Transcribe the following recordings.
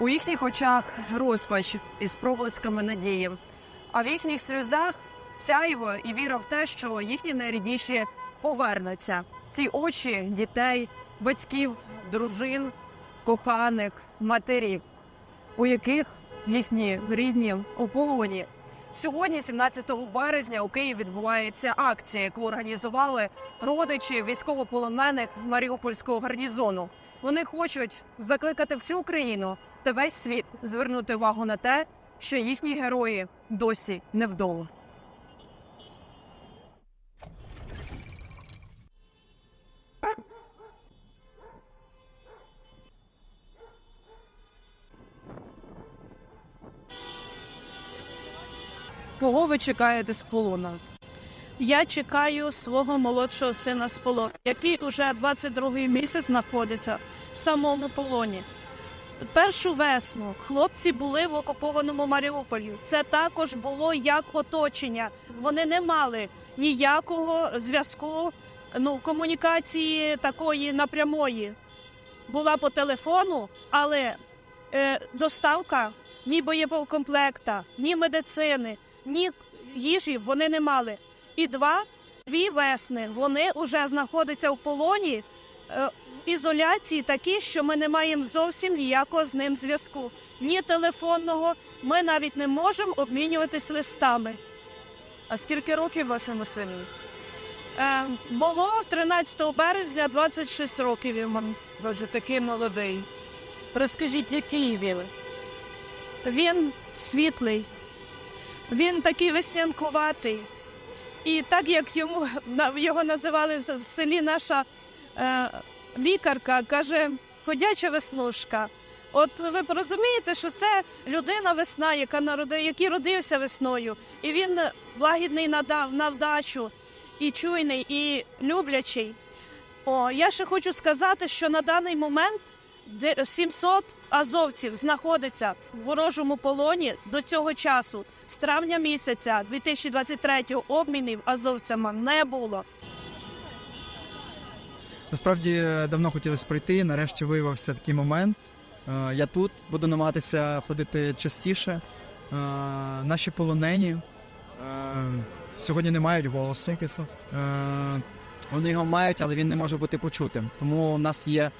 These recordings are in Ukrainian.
У їхніх очах розпач із проблисками надії, а в їхніх сльозах сяйво і віра в те, що їхні найрідніші повернуться. Ці очі дітей, батьків, дружин, коханих, матерів, у яких їхні рідні у полоні. Сьогодні, 17 березня, у Києві відбувається акція, яку організували родичі військовополонених Маріупольського гарнізону. Вони хочуть закликати всю Україну та весь світ звернути увагу на те, що їхні герої досі не вдома. Кого ви чекаєте з полона? Я чекаю свого молодшого сина з полону, який уже 22-й місяць знаходиться в самому полоні. Першу весну хлопці були в окупованому Маріуполі. Це також було як оточення. Вони не мали ніякого зв'язку, ну комунікації такої напрямої. Була по телефону, але е, доставка ні боєпокомплекта, ні медицини, ні їжі вони не мали. І два дві весни вони вже знаходяться в полоні е, в ізоляції такі, що ми не маємо зовсім ніякого з ним зв'язку. Ні телефонного, ми навіть не можемо обмінюватись листами. А скільки років вашому сину? Е, було 13 березня 26 років йому. Боже, такий молодий. Розкажіть, який він? Він світлий, він такий веснянкуватий. І так як йому його називали в селі наша е, лікарка, каже, ходяча веснушка. От ви розумієте, що це людина весна, яка народи, який родився весною, і він лагідний на, да- на вдачу, і чуйний, і люблячий. О, я ще хочу сказати, що на даний момент де- 700 азовців знаходиться в ворожому полоні до цього часу. З травня місяця 2023 обмінів азовцями не було. Насправді е, давно хотілося прийти. Нарешті виявився такий момент. Е, Я тут буду намагатися ходити частіше. Е, Наші полонені сьогодні не мають голосу. Вони його мають, але він не може бути почутим. Тому в нас є,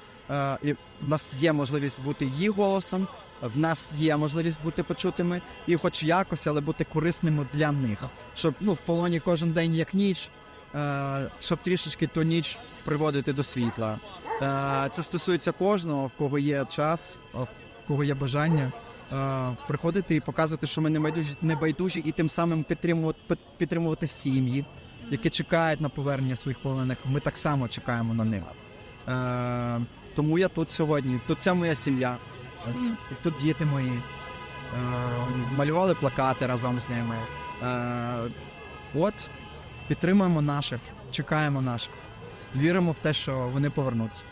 і в нас є можливість бути їх голосом. В нас є можливість бути почутими і, хоч якось, але бути корисними для них, щоб ну в полоні кожен день як ніч, е, щоб трішечки ту ніч приводити до світла. Е, Це стосується кожного, в кого є час, в кого є бажання е, приходити і показувати, що ми не байдужі, не байдужі і тим самим підтримувати, підтримувати сім'ї, які чекають на повернення своїх полонених. Ми так само чекаємо на них. Тому я тут сьогодні. Тут ця моя сім'я, тут діти мої. Е, Малювали плакати разом з ними. Е, От підтримуємо наших, чекаємо наших. Віримо в те, що вони повернуться.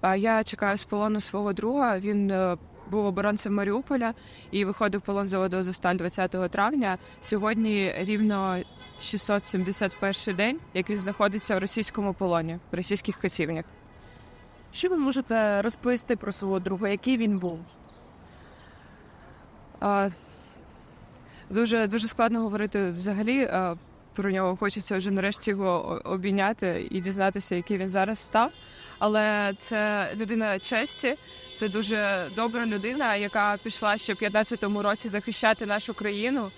А Я чекаю з полону свого друга. Він е, був оборонцем Маріуполя і виходив в полон заводу Азовсталь 20 травня. Сьогодні рівно 671 день, як він знаходиться в російському полоні, в російських катівнях. Що ви можете розповісти про свого друга, який він був? А, дуже дуже складно говорити взагалі. А, про нього хочеться вже нарешті його обійняти і дізнатися, який він зараз став. Але це людина честі, це дуже добра людина, яка пішла ще в 15-му році захищати нашу країну,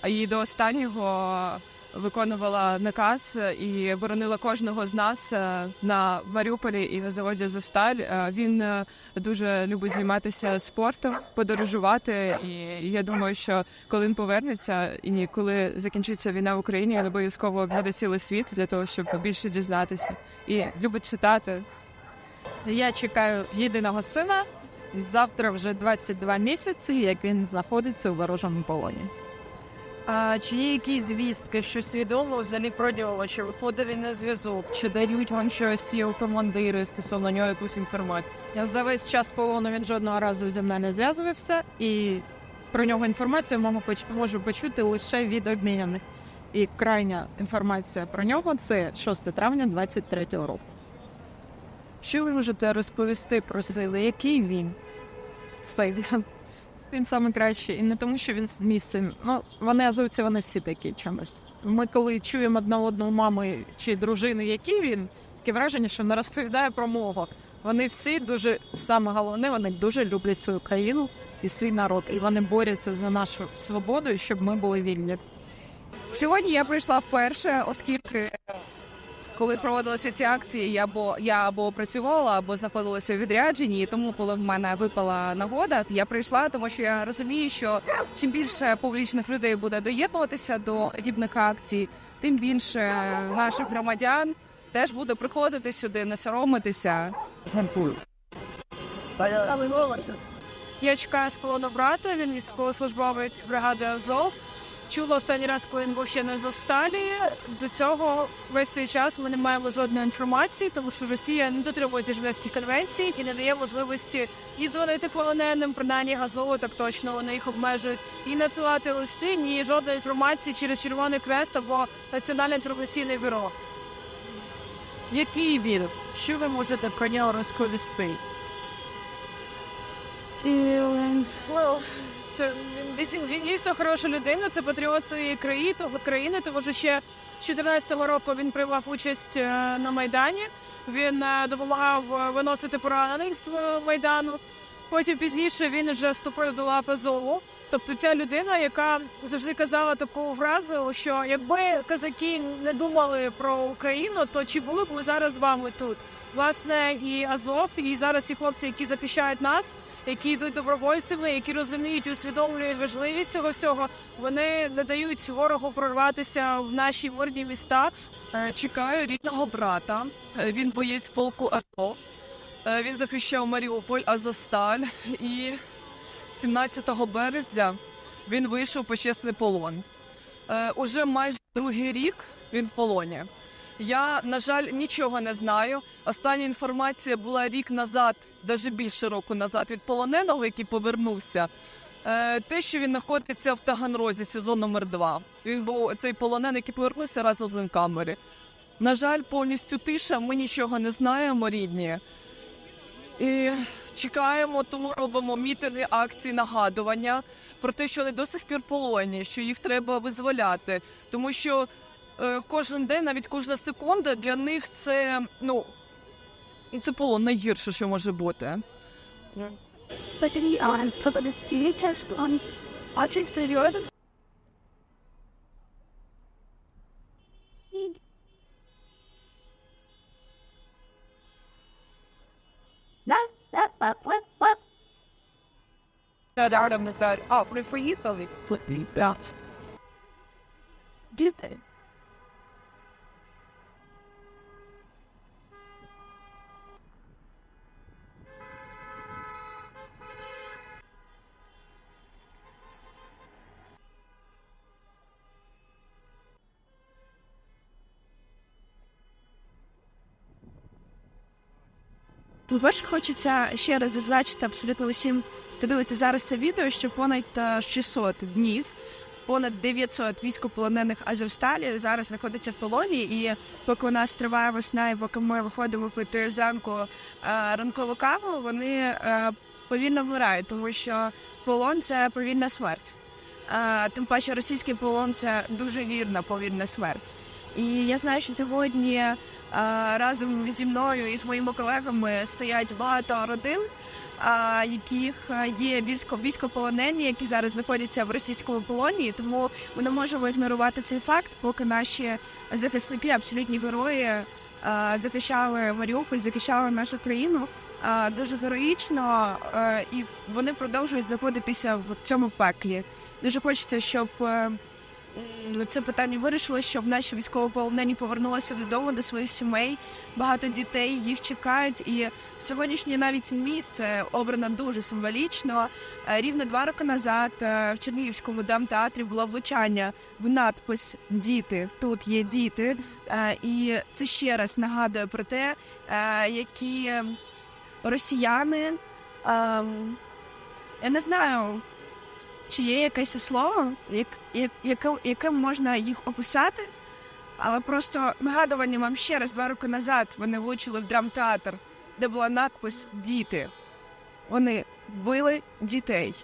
а її до останнього виконувала наказ і боронила кожного з нас е, на Маріуполі і на заводі Зосталь. Він е, дуже любить займатися спортом, подорожувати. І я думаю, що коли він повернеться і коли закінчиться війна в Україні, він обов'язково об'їде цілий світ для того, щоб більше дізнатися. І любить читати. Я чекаю єдиного сина. Завтра вже 22 місяці, як він знаходиться у ворожому полоні. А чи є якісь звістки, що свідомо взагалі про нього, чи виходить він на зв'язок, чи дають вам щось його командири стосовно нього якусь інформацію? Я за весь час полону він жодного разу зі мною не зв'язувався, і про нього інформацію можу, можу почути лише від обміняних. І крайня інформація про нього це 6 травня 23-го року. Що ви можете розповісти про сили? Який він? Це він. Саме кращий. І не тому, що він мій син. Ну, вони азовці, вони всі такі чомусь. Ми коли чуємо одна одну мами чи дружини, який він, таке враження, що не розповідає про мого. Вони всі дуже саме головне, вони дуже люблять свою країну і свій народ. І вони борються за нашу свободу, щоб ми були вільні. Сьогодні я прийшла вперше, оскільки коли проводилися ці акції, я або я або працювала, або знаходилася у відрядженні. І тому, коли в мене випала нагода, я прийшла, тому що я розумію, що чим більше публічних людей буде доєднуватися до подібних акцій, тим більше наших громадян теж буде приходити сюди, не соромитися. Я чекаю з полону брата, він військовослужбовець бригади Азов. Чула останній раз, коли він був ще не з Осталії. До цього весь цей час ми не маємо жодної інформації, тому що Росія не дотримується Женевських конвенцій і не дає можливості і дзвонити полоненим, принаймні Азову, так точно вони їх обмежують, і надсилати листи, ні жодної інформації через Червоний Крест або Національне інформаційне бюро. Який він? Що ви можете про нього розповісти? Це він дійсно, хороша людина. Це патріот своєї країни, країни. Тому що ще з 14-го року він приймав участь е, на майдані. Він е, допомагав е, виносити поранених з майдану. Потім пізніше він вже вступив до лав Азову. Тобто ця людина, яка завжди казала таку фразу, що якби казаки не думали про Україну, то чи були б ми зараз з вами тут? Власне, і Азов, і зараз ці хлопці, які захищають нас, які йдуть добровольцями, які розуміють, і усвідомлюють важливість цього всього. Вони не дають ворогу прорватися в наші мирні міста. Е, Чекаю рідного брата. Е, Він боєць полку АТО. Е, Він захищав Маріуполь, Азовсталь. І 17 березня він вийшов почесний полон. Е, Уже майже другий рік він в полоні. Я, на жаль, нічого не знаю. Остання інформація була рік назад, навіть більше року назад, від полоненого, який повернувся. Е, Те, що він знаходиться в Таганрозі, сезон номер 2 Він був цей полонений, який повернувся разом з ним камері. На жаль, повністю тиша. Ми нічого не знаємо, рідні. І чекаємо, тому робимо мітинги, акції, нагадування про те, що вони до сих пір полоні, що їх треба визволяти. Тому що кожен день, навіть кожна секунда для них це ну це полон найгірше, що може бути. Spaghetti on top of По-перше, хочеться ще раз зазначити абсолютно усім, хто дивиться зараз це відео, що понад е, 600 днів, понад 900 військополонених Азовсталі зараз знаходиться в полоні. І поки у нас триває весна, і поки ми виходимо пити зранку е, ранкову каву, вони е, повільно вмирають, тому що полон це повільна смерть. Тим паче російський полон це дуже вірна повільна смерть. І я знаю, що сьогодні разом зі мною і з моїми колегами стоять багато родин, яких є військо військополонені, які зараз знаходяться в російському полоні. Тому ми не можемо ігнорувати цей факт, поки наші захисники, абсолютні герої, захищали Маріуполь, захищали нашу країну дуже героїчно, е, і вони продовжують знаходитися в цьому пеклі. Дуже хочеться, щоб. е, Це питання вирішило, щоб наші військовополонені повернулися додому до своїх сімей. Багато дітей їх чекають. І сьогоднішнє навіть місце обрано дуже символічно. Е, Рівно два роки назад в Чернігівському драмтеатрі було влучання в надпис Діти тут є діти. І це ще раз нагадує про те, які росіяни. ем, Я не знаю, чи є якесь слово, як, як, яке, яким можна їх описати, але просто нагадування вам ще раз два роки назад вони влучили в драмтеатр де була надпис Діти. Вони вбили дітей.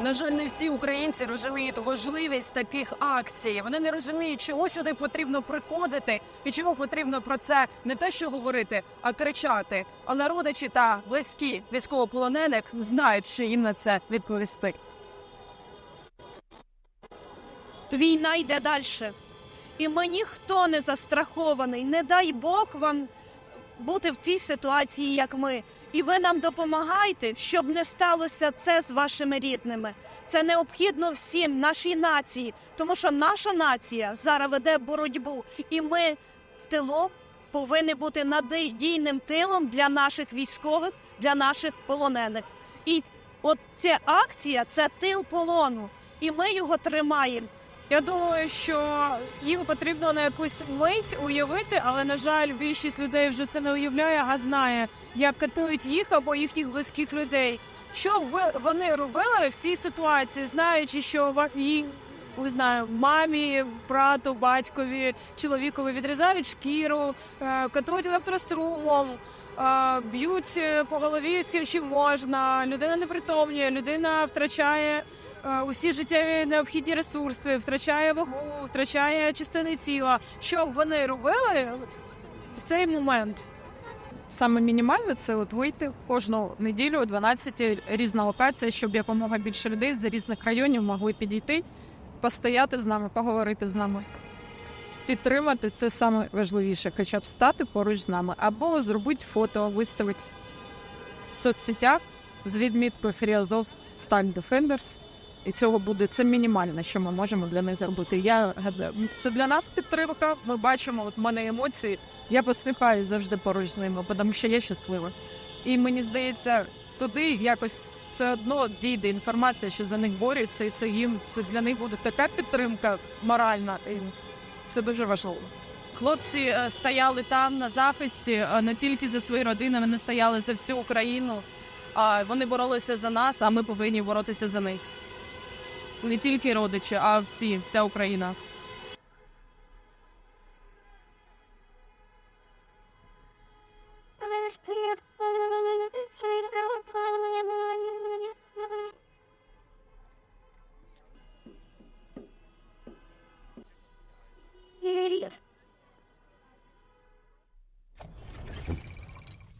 На жаль, не всі українці розуміють важливість таких акцій. Вони не розуміють, чому сюди потрібно приходити і чому потрібно про це не те, що говорити, а кричати. Але родичі та близькі військовополонених знають, що їм на це відповісти. Війна йде далі. І ми ніхто не застрахований. Не дай Бог вам бути в тій ситуації, як ми. І ви нам допомагайте, щоб не сталося це з вашими рідними. Це необхідно всім, нашій нації, тому що наша нація зараз веде боротьбу, і ми в тилу повинні бути надійним тилом для наших військових, для наших полонених. І от ця акція це тил полону, і ми його тримаємо. Я думаю, що їм потрібно на якусь мить уявити, але на жаль, більшість людей вже це не уявляє, а знає, як катують їх або їхніх близьких людей. Що ви вони робили в цій ситуації, знаючи, що їм не знаю, мамі, брату, батькові, чоловікові відрізають шкіру, е, катують електрострумом, е, б'ють по голові всім, чим можна. Людина непритомніє, людина втрачає усі життєві необхідні ресурси, втрачає вагу, втрачає частини тіла. Що вони робили в цей момент? Саме мінімальне це от вийти кожну неділю о 12 різна локація, щоб якомога більше людей з різних районів могли підійти, постояти з нами, поговорити з нами. Підтримати це саме важливіше, хоча б стати поруч з нами, або зробити фото, виставити в соцсетях з відміткою Free Azov Defenders. І цього буде це мінімальне, що ми можемо для них зробити. Я це для нас підтримка. Ми бачимо, от в мене емоції. Я посміхаюсь завжди поруч з ними, тому що я щаслива. І мені здається, туди якось все одно дійде інформація, що за них борються, і це їм це для них буде така підтримка моральна. І це дуже важливо. Хлопці е, стояли там на захисті е, не тільки за свої родини, вони стояли за всю Україну. А вони боролися за нас, а ми повинні боротися за них. Не тільки родичі, а всі, вся Україна.